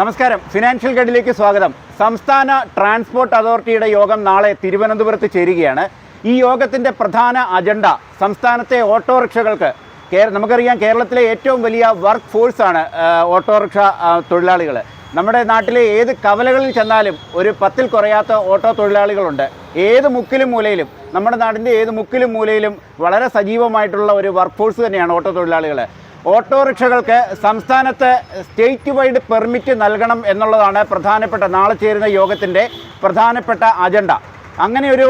നമസ്കാരം. ഫിനാൻഷ്യൽ ഗൈഡിലേക്ക് സ്വാഗതം. സംസ്ഥാന ട്രാൻസ്പോർട്ട് അതോറിറ്റിയുടെ യോഗം നാളെ തിരുവനന്തപുരത്ത് ചേരുകയാണ്. ഈ യോഗത്തിന്റെ പ്രധാന അജണ്ട സംസ്ഥാനത്തെ ഓട്ടോറിക്ഷകൾക്ക് നമുക്കറിയാം കേരളത്തിലെ ഏറ്റവും വലിയ വർക്ക് ഫോഴ്സാണ് ഓട്ടോറിക്ഷ തൊഴിലാളികൾ നമ്മുടെ നാട്ടിലെ ഏത് കവലകളിൽ ചെന്നാലും ഒരു പത്തിൽ കുറയാത്ത ഓട്ടോ തൊഴിലാളികളുണ്ട്. ഏത് മുക്കിലും മൂലയിലും നമ്മുടെ നാടിന്റെ ഏത് മുക്കിലും മൂലയിലും വളരെ സജീവമായിട്ടുള്ള ഒരു വർക്ക് ഫോഴ്സ് തന്നെയാണ് ഓട്ടോ തൊഴിലാളികൾ ഓട്ടോറിക്ഷകൾക്ക് സംസ്ഥാനത്ത് സ്റ്റേറ്റ് വൈഡ് പെർമിറ്റ് നൽകണം എന്നുള്ളതാണ് പ്രധാനപ്പെട്ട നാളെ ചേരുന്ന യോഗത്തിന്റെ പ്രധാനപ്പെട്ട അജണ്ട അങ്ങനെ ഒരു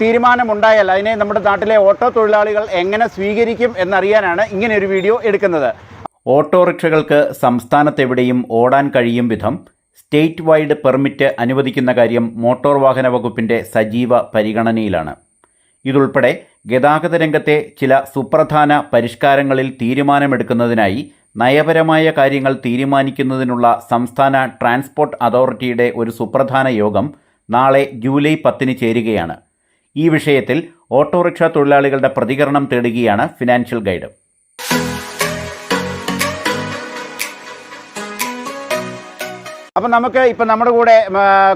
തീരുമാനമുണ്ടായാൽ അതിനെ നമ്മുടെ നാട്ടിലെ ഓട്ടോ തൊഴിലാളികൾ എങ്ങനെ സ്വീകരിക്കും എന്നറിയാനാണ് ഇങ്ങനെ ഒരു വീഡിയോ എടുക്കുന്നത്. ഓട്ടോറിക്ഷകൾക്ക് സംസ്ഥാനത്തെവിടെയും ഓടാൻ കഴിയും വിധം സ്റ്റേറ്റ് വൈഡ് പെർമിറ്റ് അനുവദിക്കുന്ന കാര്യം മോട്ടോർ വാഹന വകുപ്പിന്റെ സജീവ പരിഗണനയിലാണ്. ഇതുൾപ്പെടെ ഗതാഗത രംഗത്തെ ചില സുപ്രധാന പരിഷ്കാരങ്ങളിൽ തീരുമാനമെടുക്കുന്നതിനായി നയപരമായ കാര്യങ്ങൾ തീരുമാനിക്കുന്നതിനുള്ള സംസ്ഥാന ട്രാൻസ്പോർട്ട് അതോറിറ്റിയുടെ ഒരു സുപ്രധാന യോഗം നാളെ ജൂലൈ പത്തിന് ചേരുകയാണ്. ഈ വിഷയത്തിൽ ഓട്ടോറിക്ഷ തൊഴിലാളികളുടെ പ്രതികരണം തേടുകയാണ് ഫിനാൻഷ്യൽ ഗൈഡ്. അപ്പം നമുക്ക് ഇപ്പം നമ്മുടെ കൂടെ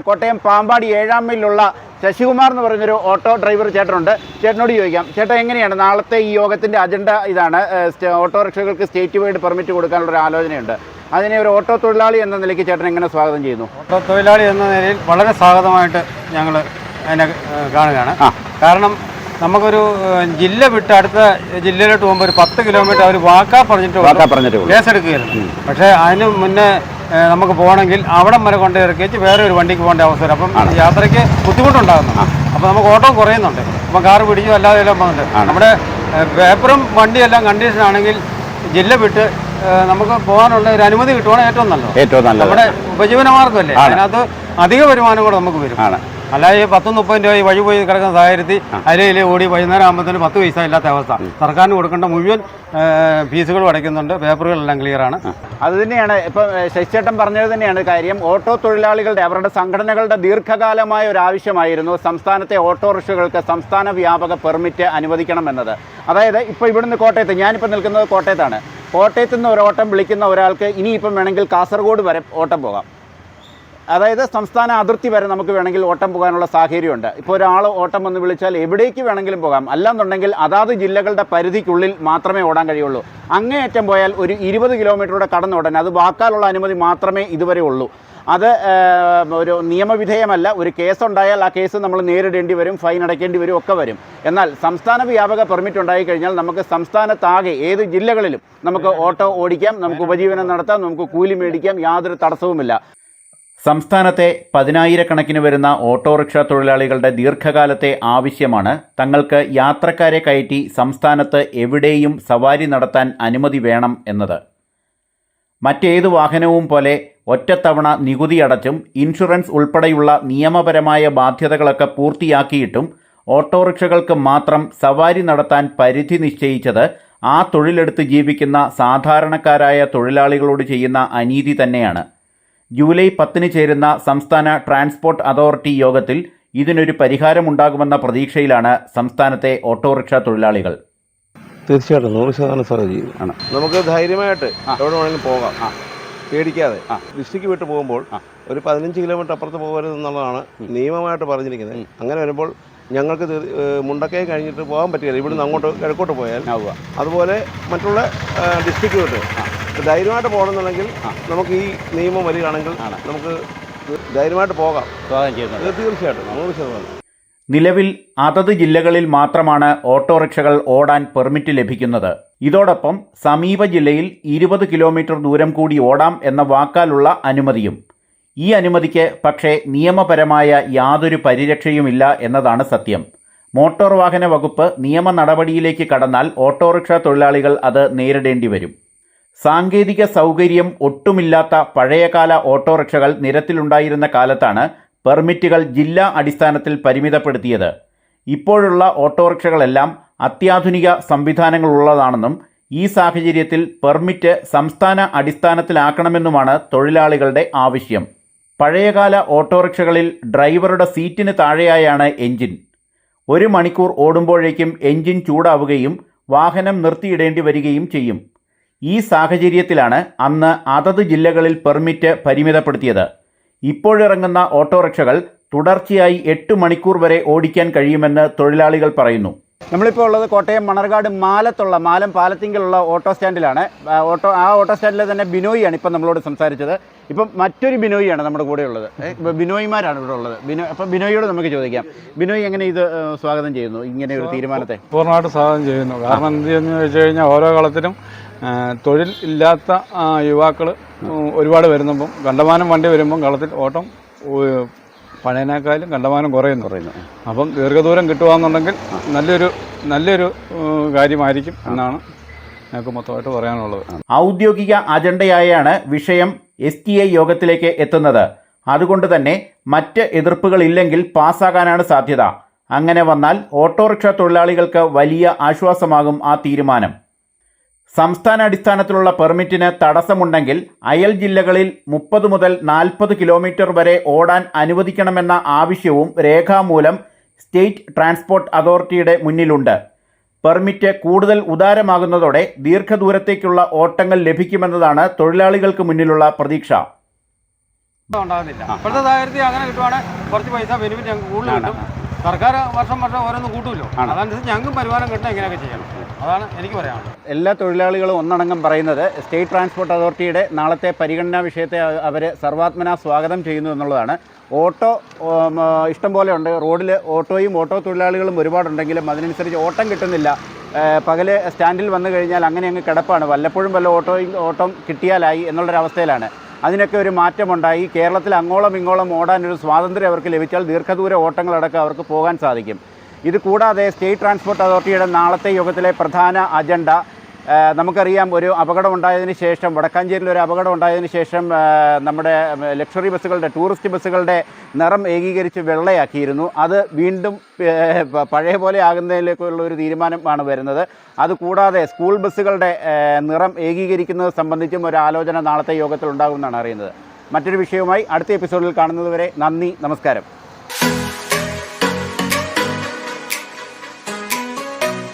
കോട്ടയം പാമ്പാടി ഏഴാം മൈലിലുള്ള ശശികുമാർ എന്ന് പറയുന്നൊരു ഓട്ടോ ഡ്രൈവർ ചേട്ടനുണ്ട്. ചേട്ടനോട് ചോദിക്കാം ചേട്ടാ എങ്ങനെയാണ് നാളത്തെ ഈ യോഗത്തിന്റെ അജണ്ട ഇതാണ്? ഓട്ടോറിക്ഷകൾക്ക് സ്റ്റേറ്റ് വൈഡ് പെർമിറ്റ് കൊടുക്കാനുള്ള ഒരു ആലോചനയുണ്ട്. അതിനെ ഒരു ഓട്ടോ തൊഴിലാളി എന്ന നിലയ്ക്ക് ചേട്ടൻ എങ്ങനെ സ്വാഗതം ചെയ്യുന്നു? ഓട്ടോ തൊഴിലാളി എന്ന നിലയിൽ വളരെ സ്വാഗതമായിട്ട് ഞങ്ങൾ അതിനെ കാണുകയാണ്. കാരണം നമുക്കൊരു ജില്ല വിട്ട് അടുത്ത ജില്ലയിലോട്ട് പോകുമ്പോൾ ഒരു പത്ത് കിലോമീറ്റർ അവർ വാക്കാ പറഞ്ഞിട്ട് കേസെടുക്കുകയായിരുന്നു പക്ഷേ അതിന് മുന്നേ നമുക്ക് പോകണമെങ്കിൽ അവിടം വരെ കൊണ്ട് ഇറക്കിച്ച് വേറെ ഒരു വണ്ടിക്ക് പോകേണ്ട അവസരം അപ്പം യാത്രയ്ക്ക് ബുദ്ധിമുട്ടുണ്ടാകുന്നു. അപ്പോൾ നമുക്ക് ഓട്ടോ കുറയുന്നുണ്ട്. അപ്പം കാറ് പിടിച്ചു അല്ലാതെ എല്ലാം പോകുന്നുണ്ട്. നമ്മുടെ പേപ്പറും വണ്ടിയെല്ലാം കണ്ടീഷൻ ആണെങ്കിൽ ജില്ല വിട്ട് നമുക്ക് പോകാനുള്ള ഒരു അനുമതി കിട്ടുവാണെങ്കിൽ ഏറ്റവും നല്ലത്. ഏറ്റവും നല്ലത്. നമ്മുടെ ഉപജീവനമാർഗമല്ലേ അതിനകത്ത് അധിക വരുമാനം കൂടെ നമുക്ക് വരും. അല്ലാതെ ഈ പത്ത് മുപ്പത് രൂപ ഈ വഴി പോയി കിടക്കുന്ന സാഹചര്യത്തിൽ അരയിൽ ഓടി വൈകുന്നേരം ആകുമ്പോഴത്തേന് പത്ത് പൈസ ഇല്ലാത്ത അവസ്ഥ. സർക്കാരിന് കൊടുക്കേണ്ട മുഴുവൻ ഫീസുകൾ അടയ്ക്കുന്നുണ്ട്. പേപ്പറുകളെല്ലാം ക്ലിയറാണ് ആണ്. അത് തന്നെയാണ് ഇപ്പം ശശിചേട്ടൻ പറഞ്ഞത് തന്നെയാണ് കാര്യം. ഓട്ടോ തൊഴിലാളികളുടെ അവരുടെ സംഘടനകളുടെ ദീർഘകാലമായ ഒരു ആവശ്യമായിരുന്നു സംസ്ഥാനത്തെ ഓട്ടോറിക്ഷകൾക്ക് സംസ്ഥാന വ്യാപക പെർമിറ്റ് അനുവദിക്കണം എന്നത് അതായത് ഇപ്പോൾ ഇവിടുന്ന് കോട്ടയത്ത് ഞാനിപ്പോൾ നിൽക്കുന്നത് കോട്ടയത്താണ്. കോട്ടയത്ത് നിന്ന് ഒരു ഓട്ടം വിളിക്കുന്ന ഒരാൾക്ക് ഇനിയിപ്പം വേണമെങ്കിൽ കാസർഗോഡ് വരെ ഓട്ടം പോകാം. അതായത് സംസ്ഥാന അതിർത്തി വരെ നമുക്ക് വേണമെങ്കിൽ ഓട്ടം പോകാനുള്ള സാഹചര്യമുണ്ട്. ഇപ്പോൾ ഒരാൾ ഓട്ടം വന്ന് വിളിച്ചാൽ എവിടേക്ക് വേണമെങ്കിലും പോകാം. അല്ലാന്നുണ്ടെങ്കിൽ അതാത് ജില്ലകളുടെ പരിധിക്കുള്ളിൽ മാത്രമേ ഓടാൻ കഴിയുള്ളൂ. അങ്ങേയറ്റം പോയാൽ ഒരു ഇരുപത് കിലോമീറ്ററൂടെ കടന്നോടാൻ അത് വാക്കാലുള്ള അനുമതി മാത്രമേ ഇതുവരെ ഉള്ളൂ. അത് ഒരു നിയമവിധേയമല്ല. ഒരു കേസ് ഉണ്ടായാൽ ആ കേസ് നമ്മൾ നേരിടേണ്ടി വരും ഫൈൻ അടയ്ക്കേണ്ടി വരും ഒക്കെ വരും. എന്നാൽ സംസ്ഥാന വ്യാപക പെർമിറ്റ് ഉണ്ടായി കഴിഞ്ഞാൽ നമുക്ക് സംസ്ഥാനത്താകെ ഏത് ജില്ലകളിലും നമുക്ക് ഓട്ടോ ഓടിക്കാം നമുക്ക് ഉപജീവനം നടത്താം നമുക്ക് കൂലി മേടിക്കാം യാതൊരു തടസ്സവുമില്ല. സംസ്ഥാനത്തെ പതിനായിരക്കണക്കിന് വരുന്ന ഓട്ടോറിക്ഷ തൊഴിലാളികളുടെ ദീർഘകാലത്തെ ആവശ്യമാണ്. തങ്ങൾക്ക് യാത്രക്കാരെ കയറ്റി സംസ്ഥാനത്ത് എവിടെയും സവാരി നടത്താൻ അനുമതി വേണം എന്നത്. മറ്റേതു വാഹനവും പോലെ ഒറ്റത്തവണ നികുതി അടച്ചും ഇൻഷുറൻസ് ഉൾപ്പെടെയുള്ള നിയമപരമായ ബാധ്യതകളൊക്കെ പൂർത്തിയാക്കിയിട്ടും ഓട്ടോറിക്ഷകൾക്ക് മാത്രം സവാരി നടത്താൻ പരിധി നിശ്ചയിച്ചത് ആ തൊഴിലെടുത്ത് ജീവിക്കുന്ന സാധാരണക്കാരായ തൊഴിലാളികളോട് ചെയ്യുന്ന അനീതി തന്നെയാണ്. ജൂലൈ പത്തിന് ചേരുന്ന സംസ്ഥാന ട്രാൻസ്പോർട്ട് അതോറിറ്റി യോഗത്തിൽ ഇതിനൊരു പരിഹാരമുണ്ടാകുമെന്ന പ്രതീക്ഷയിലാണ് സംസ്ഥാനത്തെ ഓട്ടോറിക്ഷ തൊഴിലാളികൾ. തീർച്ചയായിട്ടും നൂറ് ശതമാനം സാർ ആണ്. നമുക്ക് ധൈര്യമായിട്ട് ആ. എവിടെ വേണമെങ്കിലും പോകാം. ആ. പേടിക്കാതെ. ഡിസ്ട്രിക്ട് വിട്ട് പോകുമ്പോൾ ഒരു പതിനഞ്ച് കിലോമീറ്റർ അപ്പുറത്ത് പോകരുത് എന്നുള്ളതാണ് നിയമമായിട്ട് പറഞ്ഞിരിക്കുന്നത്. അങ്ങനെ വരുമ്പോൾ ഞങ്ങൾക്ക് മുണ്ടക്കയം കഴിഞ്ഞിട്ട് പോകാൻ പറ്റുകയില്ല ഇവിടുന്ന് അങ്ങോട്ട് കിഴക്കോട്ട് പോയാൽ ആവുക. അതുപോലെ മറ്റുള്ള ഡിസ്ട്രിക്ട് വിട്ട് ധൈര്യമായിട്ട് പോകണമെന്നുണ്ടെങ്കിൽ നമുക്ക് ഈ നിയമം വരികയാണെങ്കിൽ നമുക്ക് ധൈര്യമായിട്ട് പോകാം. സ്വാഗതം ചെയ്യുന്നത് ഇത് തീർച്ചയായിട്ടും. നൂറ് ശതമാനം നിലവിൽ അതത് ജില്ലകളിൽ മാത്രമാണ് ഓട്ടോറിക്ഷകൾ ഓടാൻ പെർമിറ്റ് ലഭിക്കുന്നത്. ഇതോടൊപ്പം സമീപ ജില്ലയിൽ ഇരുപത് കിലോമീറ്റർ ദൂരം കൂടി ഓടാം എന്ന വാക്കാലുള്ള അനുമതിയും. ഈ അനുമതിക്ക് പക്ഷേ നിയമപരമായ യാതൊരു പരിരക്ഷയുമില്ല എന്നതാണ് സത്യം. മോട്ടോർ വാഹന വകുപ്പ് നിയമ നടപടിയിലേക്ക് കടന്നാൽ ഓട്ടോറിക്ഷ തൊഴിലാളികൾ അത് നേരിടേണ്ടി വരും. സാങ്കേതിക സൗകര്യം ഒട്ടുമില്ലാത്ത പഴയകാല ഓട്ടോറിക്ഷകൾ നിരത്തിലുണ്ടായിരുന്ന കാലത്താണ് പെർമിറ്റുകൾ ജില്ലാ അടിസ്ഥാനത്തിൽ പരിമിതപ്പെടുത്തിയത്. ഇപ്പോഴുള്ള ഓട്ടോറിക്ഷകളെല്ലാം അത്യാധുനിക സംവിധാനങ്ങളുള്ളതാണെന്നും ഈ സാഹചര്യത്തിൽ പെർമിറ്റ് സംസ്ഥാന അടിസ്ഥാനത്തിലാക്കണമെന്നുമാണ് തൊഴിലാളികളുടെ ആവശ്യം. പഴയകാല ഓട്ടോറിക്ഷകളിൽ ഡ്രൈവറുടെ സീറ്റിന് താഴെയായാണ് എഞ്ചിൻ ഒരു മണിക്കൂർ ഓടുമ്പോഴേക്കും എഞ്ചിൻ ചൂടാവുകയും വാഹനം നിർത്തിയിടേണ്ടി വരികയും ചെയ്യും. ഈ സാഹചര്യത്തിലാണ് അന്ന് അതത് ജില്ലകളിൽ പെർമിറ്റ് പരിമിതപ്പെടുത്തിയത്. ഇപ്പോഴിറങ്ങുന്ന ഓട്ടോറിക്ഷകൾ തുടർച്ചയായി എട്ട് മണിക്കൂർ വരെ ഓടിക്കാൻ കഴിയുമെന്ന് തൊഴിലാളികൾ പറയുന്നു. നമ്മളിപ്പോൾ ഉള്ളത് കോട്ടയം മണർകാട് മാലത്തുള്ള മാലം പാലത്തിങ്കിലുള്ള ഓട്ടോ സ്റ്റാൻഡിലാണ്. ആ, ഓട്ടോ ആ ഓട്ടോ സ്റ്റാൻഡിലെ തന്നെ ബിനോയിയാണ് ഇപ്പം നമ്മളോട് സംസാരിച്ചത്. ഇപ്പം മറ്റൊരു ബിനോയിയാണ് നമ്മുടെ കൂടെ ഉള്ളത്. ബിനോയിമാരാണ് ഇവിടെ ഉള്ളത്. ബിനോ അപ്പം ബിനോയിയോട് നമുക്ക് ചോദിക്കാം. ബിനോയി എങ്ങനെ ഇത് സ്വാഗതം ചെയ്യുന്നു? ഇങ്ങനെ ഒരു തീരുമാനത്തെ? പൂർണമായിട്ട് സ്വാഗതം ചെയ്യുന്നു. കാരണം എന്ത് ചെയ്യുന്നു ചോദിച്ചു കഴിഞ്ഞാൽ ഓരോ കളത്തിലും തൊഴിൽ ഇല്ലാത്ത യുവാക്കൾ ഒരുപാട് വരുന്നപ്പം കണ്ടമാനം വണ്ടി വരുമ്പം കളത്തിൽ ഓട്ടം പഴയനേക്കാളും കണ്ടമാനം കുറയുന്നു. പറയുന്നു അപ്പം ദീർഘദൂരം കിട്ടുകയെന്നുണ്ടെങ്കിൽ നല്ലൊരു നല്ലൊരു കാര്യമായിരിക്കും എന്നാണ് ഞങ്ങൾക്ക് മൊത്തമായിട്ട് പറയാനുള്ളത്. ഔദ്യോഗിക അജണ്ടയായാണ് വിഷയം എസ് ടി ഐ യോഗത്തിലേക്ക് എത്തുന്നത്. അതുകൊണ്ട് തന്നെ മറ്റ് എതിർപ്പുകളില്ലെങ്കിൽ പാസ്സാകാനാണ് സാധ്യത. അങ്ങനെ വന്നാൽ ഓട്ടോറിക്ഷ തൊഴിലാളികൾക്ക് വലിയ ആശ്വാസമാകും ആ തീരുമാനം. സംസ്ഥാന അടിസ്ഥാനത്തിലുള്ള പെർമിറ്റിന് തടസ്സമുണ്ടെങ്കിൽ അയൽ ജില്ലകളിൽ മുപ്പത് മുതൽ നാൽപ്പത് കിലോമീറ്റർ വരെ ഓടാൻ അനുവദിക്കണമെന്ന ആവശ്യവും രേഖാമൂലം സ്റ്റേറ്റ് ട്രാൻസ്പോർട്ട് അതോറിറ്റിയുടെ മുന്നിലുണ്ട്. പെർമിറ്റ് കൂടുതൽ ഉദാരമാകുന്നതോടെ ദീർഘദൂരത്തേക്കുള്ള ഓട്ടങ്ങൾ ലഭിക്കുമെന്നതാണ് തൊഴിലാളികൾക്ക് മുന്നിലുള്ള പ്രതീക്ഷ. ഉണ്ടാകുന്നില്ല. ഇപ്പോഴത്തെ സാഹചര്യത്തിൽ അങ്ങനെ കിട്ടുവാണെങ്കിൽ കുറച്ച് പൈസ ബെനിഫിറ്റ് ഞങ്ങൾക്ക് കൂടുതൽ കിട്ടും. സർക്കാർ വർഷം വർഷം ഓരോന്ന് കൂട്ടുമല്ലോ അതനുസരിച്ച് ഞങ്ങൾക്കും വരുമാനം കിട്ടണം ഇങ്ങനെയൊക്കെ ചെയ്യണം. അതാണ് എനിക്ക് പറയാനുള്ളത്. എല്ലാ തൊഴിലാളികളും ഒന്നടങ്കം പറയുന്നത് സ്റ്റേറ്റ് ട്രാൻസ്പോർട്ട് അതോറിറ്റിയുടെ നാളത്തെ പരിഗണനാ വിഷയത്തെ അവർ സർവാത്മന സ്വാഗതം ചെയ്യുന്നു എന്നുള്ളതാണ്. ഓട്ടോ ഇഷ്ടം പോലെ ഉണ്ട്. റോഡിൽ ഓട്ടോയും ഓട്ടോ തൊഴിലാളികളും ഒരുപാടുണ്ടെങ്കിലും അതിനനുസരിച്ച് ഓട്ടം കിട്ടുന്നില്ല. പകൽ സ്റ്റാൻഡിൽ വന്നു കഴിഞ്ഞാൽ അങ്ങനെ അങ്ങ് കിടപ്പാണ്. വല്ലപ്പോഴും വല്ല ഓട്ടോയും ഓട്ടം കിട്ടിയാലായി എന്നുള്ളൊരവസ്ഥയിലാണ്. അതിനൊക്കെ ഒരു മാറ്റമുണ്ടായി. കേരളത്തിൽ അങ്ങോളം ഇങ്ങോളം ഓടാനൊരു സ്വാതന്ത്ര്യം അവർക്ക് ലഭിച്ചാൽ ദീർഘദൂര ഓട്ടങ്ങളടക്കം അവർക്ക് പോകാൻ സാധിക്കും. ഇത് കൂടാതെ സ്റ്റേറ്റ് ട്രാൻസ്പോർട്ട് അതോറിറ്റിയുടെ നാളത്തെ യോഗത്തിലെ പ്രധാന അജണ്ട നമുക്കറിയാം ഒരു അപകടം ഉണ്ടായതിന് ശേഷം വടക്കാഞ്ചേരിയിൽ ഒരു അപകടം ഉണ്ടായതിന് ശേഷം നമ്മുടെ ലക്ഷറി ബസ്സുകളുടെ ടൂറിസ്റ്റ് ബസ്സുകളുടെ നിറം ഏകീകരിച്ച് വെള്ളയാക്കിയിരുന്നു. അത് വീണ്ടും പഴയ പോലെ ആകുന്നതിലേക്കുള്ള ഒരു തീരുമാനമാണ് വരുന്നത്. അതുകൂടാതെ സ്കൂൾ ബസ്സുകളുടെ നിറം ഏകീകരിക്കുന്നത് സംബന്ധിച്ചും ഒരു ആലോചന നാളത്തെ യോഗത്തിൽ ഉണ്ടാകുമെന്നാണ് അറിയുന്നത്. മറ്റൊരു വിഷയവുമായി അടുത്ത എപ്പിസോഡിൽ കാണുന്നതുവരെ നന്ദി നമസ്കാരം.